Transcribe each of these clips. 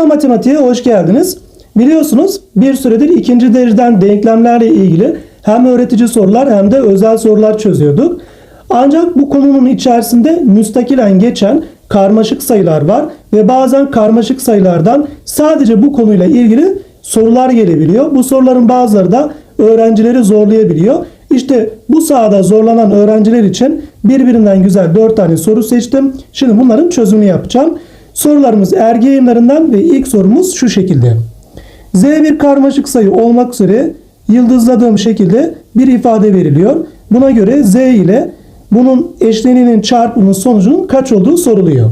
Sigma matematiğe hoş geldiniz. Biliyorsunuz bir süredir ikinci dereceden denklemlerle ilgili hem öğretici sorular hem de özel sorular çözüyorduk. Ancak bu konunun içerisinde müstakilen geçen karmaşık sayılar var ve bazen karmaşık sayılardan sadece bu konuyla ilgili sorular gelebiliyor. Bu soruların bazıları da öğrencileri zorlayabiliyor. İşte bu sahada zorlanan öğrenciler için birbirinden güzel 4 tane soru seçtim. Şimdi bunların çözümünü yapacağım. Sorularımız ergi yayınlarından ve ilk sorumuz şu şekilde. Z bir karmaşık sayı olmak üzere yıldızladığım şekilde bir ifade veriliyor. Buna göre Z ile bunun eşleniğinin çarpımının sonucunun kaç olduğu soruluyor.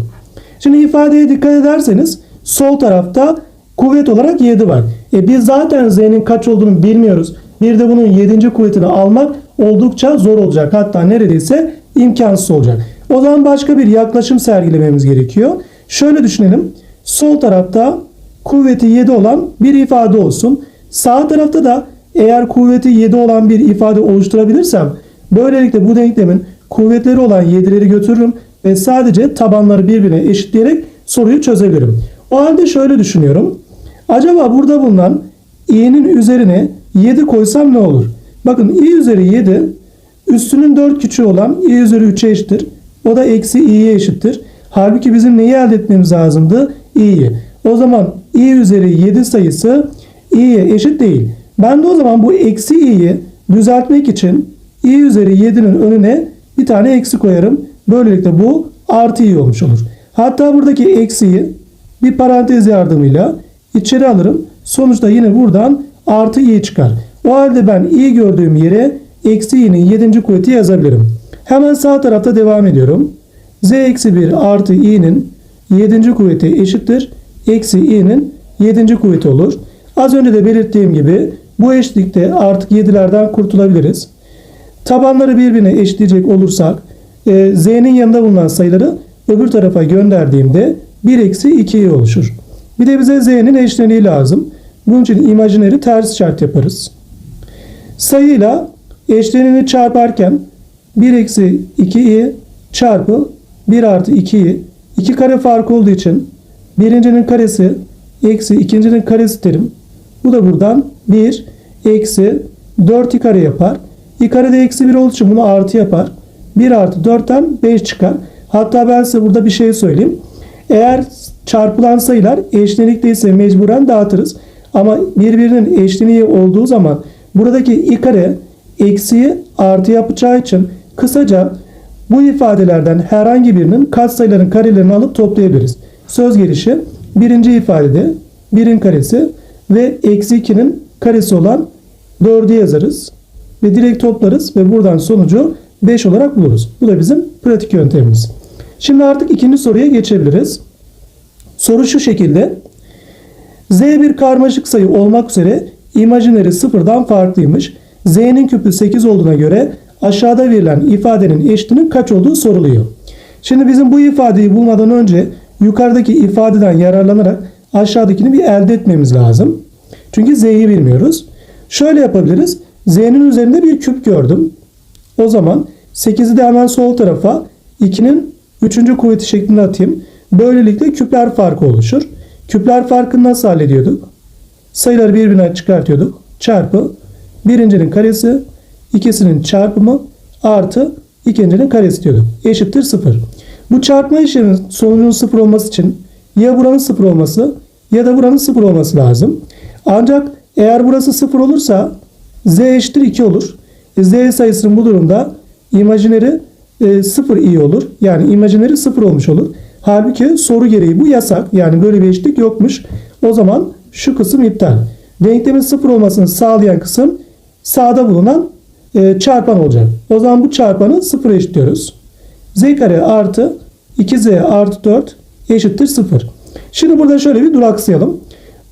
Şimdi ifadeye dikkat ederseniz sol tarafta kuvvet olarak 7 var. E biz zaten Z'nin kaç olduğunu bilmiyoruz. Bir de bunun 7. kuvvetini almak oldukça zor olacak. Hatta neredeyse imkansız olacak. O zaman başka bir yaklaşım sergilememiz gerekiyor. Şöyle düşünelim. Sol tarafta kuvveti 7 olan bir ifade olsun. Sağ tarafta da eğer kuvveti 7 olan bir ifade oluşturabilirsem böylelikle bu denklemin kuvvetleri olan 7'leri götürürüm ve sadece tabanları birbirine eşitleyerek soruyu çözebilirim. O halde şöyle düşünüyorum. Acaba burada bulunan i'nin üzerine 7 koysam ne olur? Bakın i üzeri 7 üstünün 4 küçüğü olan i üzeri 3'e eşittir. O da eksi i'ye eşittir. Halbuki bizim neyi elde etmemiz lazımdı? i'yi. O zaman i üzeri 7 sayısı i'ye eşit değil. Ben de o zaman bu eksi i'yi düzeltmek için i üzeri 7'nin önüne bir tane eksi koyarım. Böylelikle bu artı i olmuş olur. Hatta buradaki eksiyi bir parantez yardımıyla içeri alırım. Sonuçta yine buradan artı i çıkar. O halde ben i gördüğüm yere eksi i'nin 7. kuvveti yazabilirim. Hemen sağ tarafta devam ediyorum. Z eksi 1 artı i'nin 7. kuvveti eşittir. Eksi i'nin 7. kuvveti olur. Az önce de belirttiğim gibi bu eşitlikte artık 7'lerden kurtulabiliriz. Tabanları birbirine eşitleyecek olursak e, z'nin yanında bulunan sayıları öbür tarafa gönderdiğimde 1 eksi 2'yi oluşur. Bir de bize z'nin eşleniği lazım. Bunun için imajineri ters şart yaparız. Sayıyla eşleniğini çarparken 1 eksi 2i çarpı 1 artı 2i 2 kare farkı olduğu için birincinin karesi eksi ikincinin karesi terim. Bu da buradan 1 eksi 4 i kare yapar. i kare de eksi 1 olduğu için bunu artı yapar. 1 artı 4'ten 5 çıkar. Hatta ben size burada bir şey söyleyeyim. Eğer çarpılan sayılar eşlenikteyse mecburen dağıtırız. Ama birbirinin eşleniği olduğu zaman buradaki i kare eksiyi artı yapacağı için kısaca bu ifadelerden herhangi birinin katsayıların karelerini alıp toplayabiliriz. Söz gelişi birinci ifadede 1'in karesi ve eksi 2'nin karesi olan 4'ü yazarız. Ve direkt toplarız ve buradan sonucu 5 olarak buluruz. Bu da bizim pratik yöntemimiz. Şimdi artık ikinci soruya geçebiliriz. Soru şu şekilde. Z bir karmaşık sayı olmak üzere imajineri sıfırdan farklıymış. Z'nin küpü 8 olduğuna göre aşağıda verilen ifadenin eşitinin kaç olduğu soruluyor. Şimdi bizim bu ifadeyi bulmadan önce yukarıdaki ifadeden yararlanarak aşağıdakini bir elde etmemiz lazım. Çünkü Z'yi bilmiyoruz. Şöyle yapabiliriz. Z'nin üzerinde bir küp gördüm. O zaman 8'i de hemen sol tarafa 2'nin 3. kuvveti şeklinde atayım. Böylelikle küpler farkı oluşur. Küpler farkını nasıl hallediyorduk? Sayıları birbirine çıkartıyorduk. Çarpı birincinin karesi, ikisinin çarpımı artı ikincinin karesi diyorduk. Eşittir 0. Bu çarpma işleminin sonucunun 0 olması için ya buranın 0 olması ya da buranın 0 olması lazım. Ancak eğer burası 0 olursa z eşittir 2 olur. E, z sayısının bu durumda imajineri e, 0 i olur. Yani imajineri 0 olmuş olur. Halbuki soru gereği bu yasak. Yani böyle bir eşitlik yokmuş. O zaman şu kısım iptal. Denklemin 0 olmasını sağlayan kısım sağda bulunan e, çarpan olacak. O zaman bu çarpanı 0 eşitliyoruz. z kare artı 2z artı 4 eşittir 0. Şimdi burada şöyle bir duraksayalım.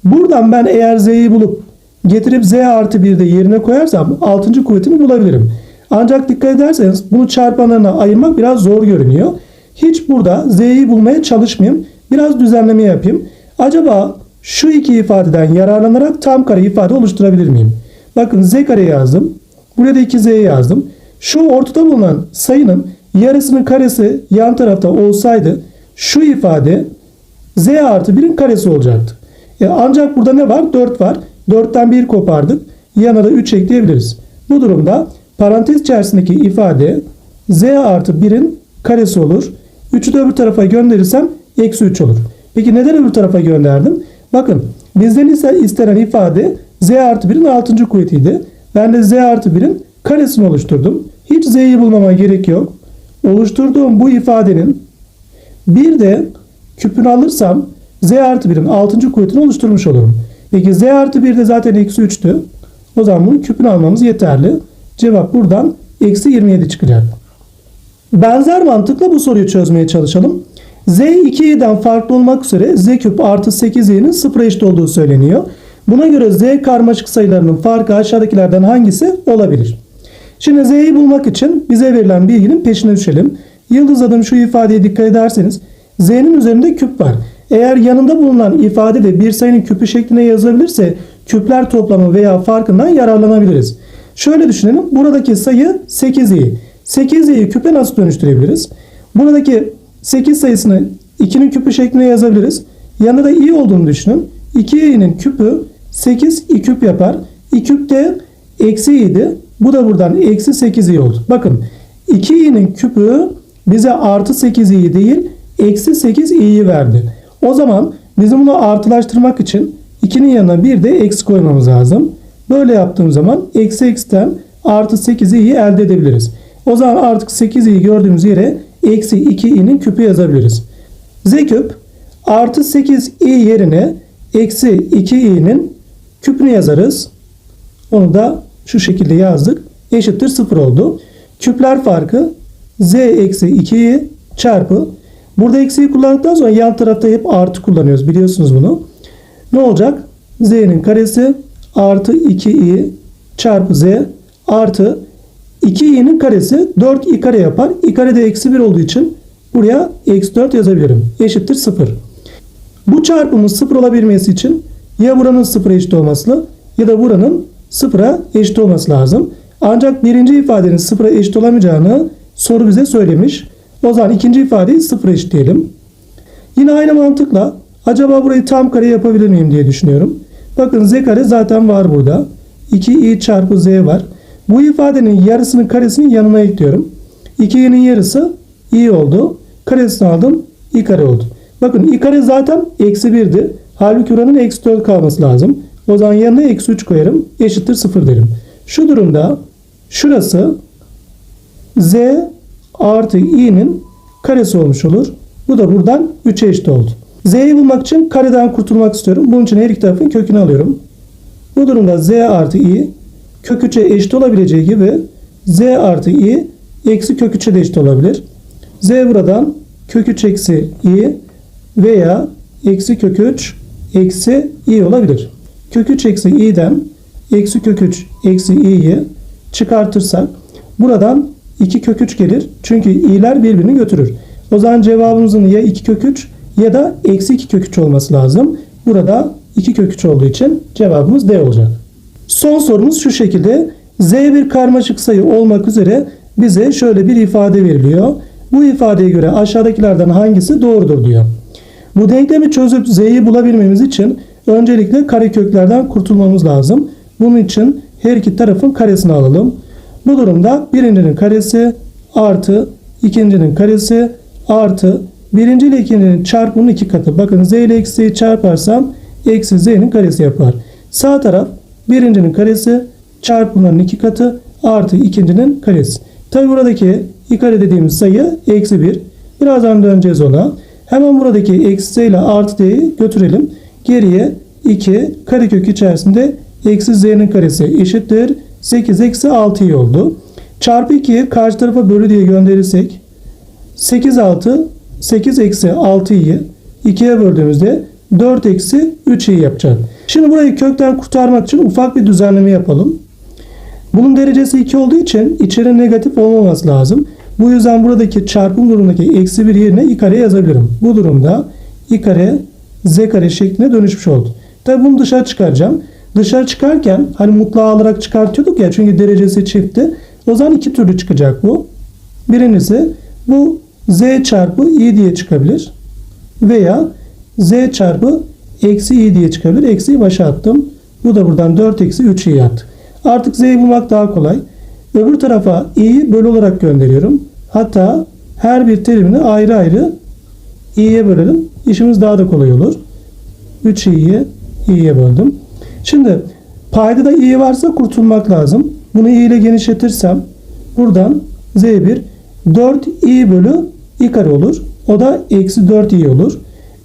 Buradan ben eğer z'yi bulup getirip z artı 1'de yerine koyarsam 6. kuvvetini bulabilirim. Ancak dikkat ederseniz bunu çarpanlarına ayırmak biraz zor görünüyor. Hiç burada z'yi bulmaya çalışmayayım. Biraz düzenleme yapayım. Acaba şu iki ifadeden yararlanarak tam kare ifade oluşturabilir miyim? Bakın z kare yazdım. Buraya da 2z yazdım. Şu ortada bulunan sayının yarısının karesi yan tarafta olsaydı şu ifade z artı 1'in karesi olacaktı. E, ancak burada ne var? 4 var. 4'ten 1 kopardık. Yanına da 3 ekleyebiliriz. Bu durumda parantez içerisindeki ifade z artı 1'in karesi olur. 3'ü de öbür tarafa gönderirsem eksi 3 olur. Peki neden öbür tarafa gönderdim? Bakın bizden ise istenen ifade z artı 1'in 6. kuvvetiydi. Ben de z artı 1'in karesini oluşturdum. Hiç z'yi bulmama gerek yok. Oluşturduğum bu ifadenin bir de küpünü alırsam z artı 1'in 6. kuvvetini oluşturmuş olurum. Peki z artı 1 de zaten eksi 3'tü. O zaman bunun küpünü almamız yeterli. Cevap buradan eksi 27 çıkacak. Benzer mantıkla bu soruyu çözmeye çalışalım. z 2i'den farklı olmak üzere z küp artı 8i'nin sıfıra eşit olduğu söyleniyor. Buna göre z karmaşık sayılarının farkı aşağıdakilerden hangisi olabilir? Şimdi z'yi bulmak için bize verilen bilginin peşine düşelim. Yıldız adım şu ifadeye dikkat ederseniz z'nin üzerinde küp var. Eğer yanında bulunan ifade de bir sayının küpü şeklinde yazılabilirse küpler toplamı veya farkından yararlanabiliriz. Şöyle düşünelim. Buradaki sayı 8i. 8i'yi küpe nasıl dönüştürebiliriz? Buradaki 8 sayısını 2'nin küpü şeklinde yazabiliriz. Yanında da i olduğunu düşünün. 2i'nin küpü 8 i küp yapar. i küp de eksi i'di. Bu da buradan eksi 8i oldu. Bakın 2i'nin küpü bize artı 8i değil eksi 8i'yi verdi. O zaman bizim bunu artılaştırmak için 2'nin yanına bir de eksi koymamız lazım. Böyle yaptığım zaman eksi eksiden artı 8i'yi elde edebiliriz. O zaman artık 8i'yi gördüğümüz yere eksi 2i'nin küpü yazabiliriz. z küp artı 8i yerine eksi 2i'nin küpünü yazarız. Onu da şu şekilde yazdık. Eşittir 0 oldu. Küpler farkı z eksi 2i çarpı Burada eksiği kullandıktan sonra yan tarafta hep artı kullanıyoruz. Biliyorsunuz bunu. Ne olacak? z'nin karesi artı 2i çarpı z artı 2i'nin karesi 4i kare yapar. i kare de eksi 1 olduğu için buraya eksi 4 yazabilirim. Eşittir 0. Bu çarpımın 0 olabilmesi için ya buranın 0'a eşit olması ya da buranın 0'a eşit olması lazım. Ancak birinci ifadenin 0'a eşit olamayacağını soru bize söylemiş. O zaman ikinci ifadeyi sıfır eşitleyelim. Yine aynı mantıkla acaba burayı tam kare yapabilir miyim diye düşünüyorum. Bakın z kare zaten var burada. 2i çarpı z var. Bu ifadenin yarısının karesini yanına ekliyorum. 2i'nin yarısı i oldu. Karesini aldım. i kare oldu. Bakın i kare zaten eksi 1'di. Halbuki oranın eksi 4 kalması lazım. O zaman yanına eksi 3 koyarım. Eşittir 0 derim. Şu durumda şurası z artı i'nin karesi olmuş olur. Bu da buradan 3'e eşit oldu. z'yi bulmak için kareden kurtulmak istiyorum. Bunun için her iki tarafın kökünü alıyorum. Bu durumda z artı i kök 3'e eşit olabileceği gibi z artı i eksi kök 3'e de eşit olabilir. z buradan kök 3 eksi i veya eksi kök 3 eksi i olabilir. Kök 3 eksi i'den eksi kök 3 eksi i'yi çıkartırsak buradan 2 kök 3 gelir. Çünkü i'ler birbirini götürür. O zaman cevabımızın ya 2 kök 3 ya da eksi 2 kök 3 olması lazım. Burada 2 kök 3 olduğu için cevabımız D olacak. Son sorumuz şu şekilde. Z bir karmaşık sayı olmak üzere bize şöyle bir ifade veriliyor. Bu ifadeye göre aşağıdakilerden hangisi doğrudur diyor. Bu denklemi çözüp z'yi bulabilmemiz için öncelikle kareköklerden kurtulmamız lazım. Bunun için her iki tarafın karesini alalım. Bu durumda birincinin karesi artı ikincinin karesi artı birinci ile ikincinin çarpımının iki katı. Bakın z ile eksiyi çarparsam eksi z'nin karesi yapar. Sağ taraf birincinin karesi çarpımının iki katı artı ikincinin karesi. Tabi buradaki i kare dediğimiz sayı eksi 1. Birazdan döneceğiz ona. Hemen buradaki eksi z ile artı d'yi götürelim. Geriye 2 karekök içerisinde eksi z'nin karesi eşittir. 8 eksi 6 oldu. Çarpı 2'yi karşı tarafa bölü diye gönderirsek 8 6 8 eksi 6'yı 2'ye böldüğümüzde 4 eksi 3'i yapacak. Şimdi burayı kökten kurtarmak için ufak bir düzenleme yapalım. Bunun derecesi 2 olduğu için içeri negatif olmaması lazım. Bu yüzden buradaki çarpım durumundaki eksi 1 yerine i kare yazabilirim. Bu durumda i kare z kare şekline dönüşmüş oldu. Tabi bunu dışarı çıkaracağım. Dışarı çıkarken hani mutlağı alarak çıkartıyorduk ya çünkü derecesi çiftti. O zaman iki türlü çıkacak bu. Birincisi bu z çarpı i diye çıkabilir. Veya z çarpı eksi i diye çıkabilir. Eksiyi başa attım. Bu da buradan 4 eksi 3 i yaptı. Artık z'yi bulmak daha kolay. Öbür tarafa i'yi bölü olarak gönderiyorum. Hatta her bir terimini ayrı ayrı i'ye bölelim. İşimiz daha da kolay olur. 3 i'yi i'ye böldüm. Şimdi paydada i varsa kurtulmak lazım. Bunu i ile genişletirsem buradan z1 4 i bölü i kare olur. O da eksi 4 i olur.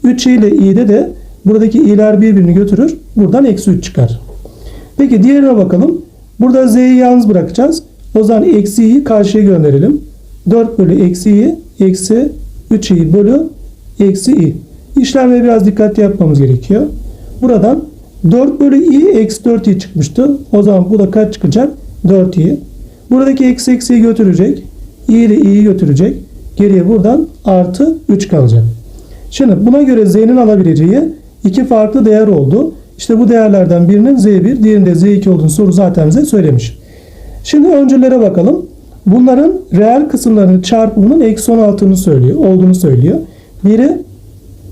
3 i ile i'de de buradaki i'ler birbirini götürür. Buradan eksi 3 çıkar. Peki diğerine bakalım. Burada z'yi yalnız bırakacağız. O zaman eksi i'yi karşıya gönderelim. 4 bölü eksi i eksi 3 i bölü eksi i. İşlemleri biraz dikkatli yapmamız gerekiyor. Buradan 4 bölü i eksi 4 i çıkmıştı. O zaman bu da kaç çıkacak? 4 i. Buradaki eksi eksiyi götürecek. i ile i'yi götürecek. Geriye buradan artı 3 kalacak. Şimdi buna göre z'nin alabileceği iki farklı değer oldu. İşte bu değerlerden birinin z1, diğerinde z2 olduğunu soru zaten bize söylemiş. Şimdi öncülere bakalım. Bunların reel kısımlarının çarpımının eksi 16'ını söylüyor, olduğunu söylüyor. Biri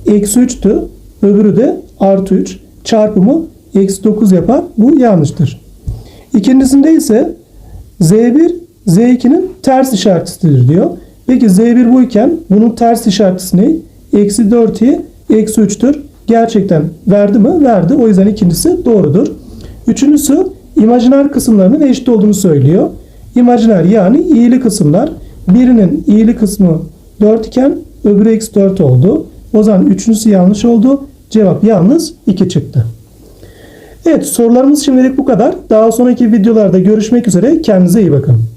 eksi 3'tü, öbürü de artı 3. Çarpımı eksi 9 yapar. Bu yanlıştır. İkincisinde ise z1 z2'nin ters işaretidir diyor. Peki z1 buyken bunun ters işareti ne? Eksi 4i eksi 3'tür. Gerçekten verdi mi? Verdi. O yüzden ikincisi doğrudur. Üçüncüsü imajiner kısımlarının eşit olduğunu söylüyor. İmajiner yani iyili kısımlar. Birinin iyili kısmı 4 iken öbürü eksi 4 oldu. O zaman üçüncüsü yanlış oldu. Cevap yalnız 2 çıktı. Evet sorularımız şimdilik bu kadar. Daha sonraki videolarda görüşmek üzere. Kendinize iyi bakın.